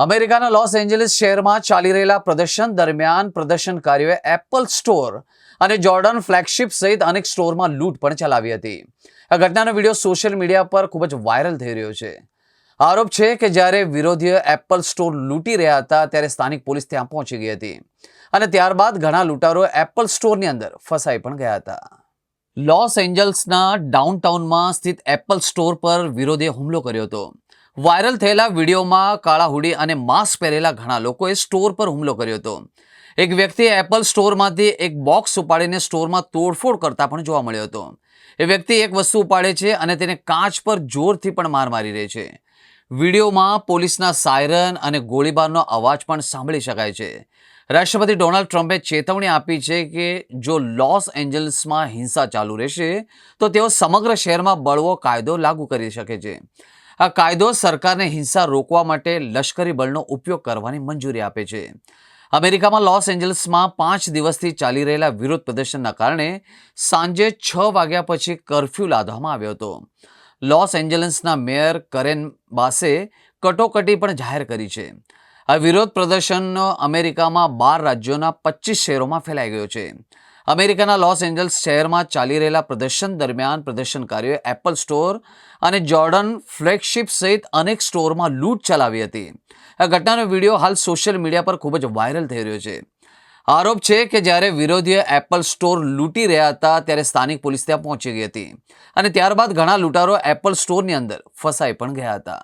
અમેરિકાના Los Angeles શહેરમાં ચાલી રહેલા પ્રદર્શન દરમિયાન પ્રદર્શનકારીઓએ એપલ સ્ટોર અને જોર્ડન ફ્લેગશિપ સહિત અનેક સ્ટોરમાં લૂંટ પણ ચલાવી હતી. આ ઘટનાનો વીડિયો સોશિયલ મીડિયા પર ખૂબ જ વાયરલ થઈ રહ્યો છે. આરોપ છે કે જ્યારે વિરોધીઓ એપલ સ્ટોર લૂંટી રહ્યા હતા ત્યારે સ્થાનિક પોલીસ ત્યાં પહોંચી ગઈ હતી અને ત્યારબાદ ઘણા લૂંટારો એપલ સ્ટોરની અંદર ફસાઈ પણ ગયા હતા. લોસ એન્જલ્સના ડાઉનટાઉનમાં સ્થિત એપલ સ્ટોર પર વિરોધીએ હુમલો કર્યો હતો. વાયરલ થયેલા વિડીયોમાં કાળા હુડી અને માસ્ક પહેરેલા ઘણા લોકોએ સ્ટોર પર હુમલો કર્યો હતો. એક વ્યક્તિએ એપલ સ્ટોરમાંથી એક બોક્સ ઉપાડીને સ્ટોરમાં તોડફોડ કરતા પણ જોવા મળ્યો હતો. એ વ્યક્તિ એક વસ્તુ ઉપાડે છે અને તેને કાચ પર જોરથી પણ માર મારી રહી છે. વિડીયોમાં પોલીસના સાયરન અને ગોળીબારનો અવાજ પણ સાંભળી શકાય છે. રાષ્ટ્રપતિ ડોનાલ્ડ ટ્રમ્પે ચેતવણી આપી છે કે જો લોસ એન્જલ્સમાં હિંસા ચાલુ રહેશે, તો તેઓ સમગ્ર શહેરમાં બળવો કાયદો લાગુ કરી શકે છે. આ કાયદો સરકારને હિંસા રોકવા માટે લશ્કરી બળનો ઉપયોગ કરવાની મંજૂરી આપે છે. અમેરિકામાં લોસ એન્જલ્સમાં પાંચ દિવસથી ચાલી રહેલા વિરોધ પ્રદર્શનના કારણે સાંજે છ વાગ્યા પછી કર્ફ્યુ લાદવામાં આવ્યો હતો. લોસ એન્જલસના મેયર કરેન બાસે કટોકટી પણ જાહેર કરી છે. આ વિરોધ પ્રદર્શનનો અમેરિકામાં બાર રાજ્યોના પચીસ શહેરોમાં ફેલાઈ ગયો છે. અમેરિકાના લોસ એન્જલ્સ શહેરમાં ચાલી રહેલા પ્રદર્શન દરમિયાન પ્રદર્શનકારીઓએ એપલ સ્ટોર અને જોર્ડન ફ્લેગશિપ સહિત અનેક સ્ટોરમાં લૂંટ ચલાવી હતી. આ ઘટનાનો વીડિયો હાલ સોશિયલ મીડિયા પર ખૂબ જ વાયરલ થઈ રહ્યો છે. આરોપ છે કે જ્યારે વિરોધીઓ એપલ સ્ટોર લૂંટી રહ્યા હતા ત્યારે સ્થાનિક પોલીસ ત્યાં પહોંચી ગઈ હતી અને ત્યારબાદ ઘણા લૂંટારો એપલ સ્ટોરની અંદર ફસાઈ પણ ગયા હતા.